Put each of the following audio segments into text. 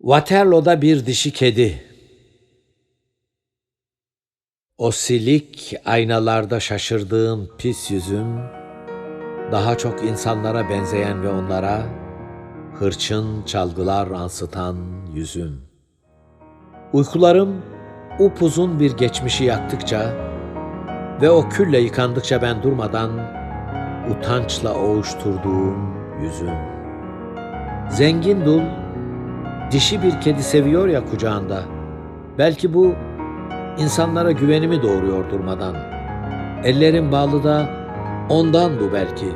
Waterloo'da bir dişi kedi. O silik aynalarda şaşırdığım pis yüzüm, daha çok insanlara benzeyen ve onlara hırçın çalgılar ansıtan yüzüm. Uykularım upuzun bir geçmişi yaktıkça ve o külle yıkandıkça ben durmadan utançla oğuşturduğum yüzüm. Zengin dul dişi bir kedi seviyor ya kucağında. Belki bu insanlara güvenimi doğuruyor durmadan. Ellerim bağlı da ondan bu belki.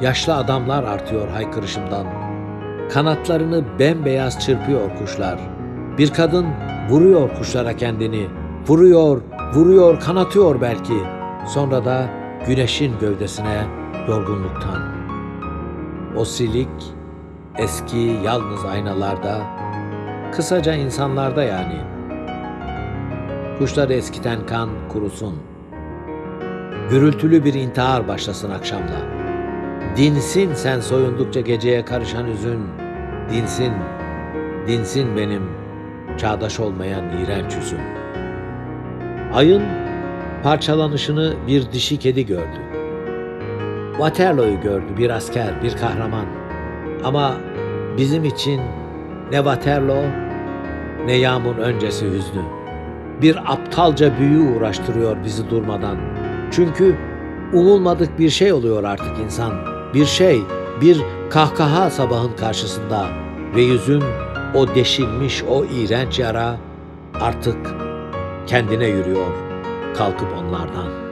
Yaşlı adamlar artıyor haykırışımdan. Kanatlarını bembeyaz çırpıyor kuşlar. Bir kadın vuruyor kuşlara kendini. Vuruyor, vuruyor, kanatıyor belki. Sonra da güneşin gövdesine yorgunluktan. O silik, eski yalnız aynalarda, kısaca insanlarda yani. Kuşları eskiten kan kurusun. Gürültülü bir intihar başlasın akşamda. Dinsin sen soyundukça geceye karışan üzün. Dinsin, dinsin benim çağdaş olmayan iğrenç yüzüm. Ayın parçalanışını bir dişi kedi gördü. Waterloo'yu gördü bir asker, bir kahraman. Ama bizim için ne Waterloo ne yağmur öncesi hüznü. Bir aptalca büyü uğraştırıyor bizi durmadan. Çünkü umulmadık bir şey oluyor artık insan. Bir şey, bir kahkaha sabahın karşısında ve yüzüm o deşilmiş o iğrenç yara artık kendine yürüyor kalkıp onlardan.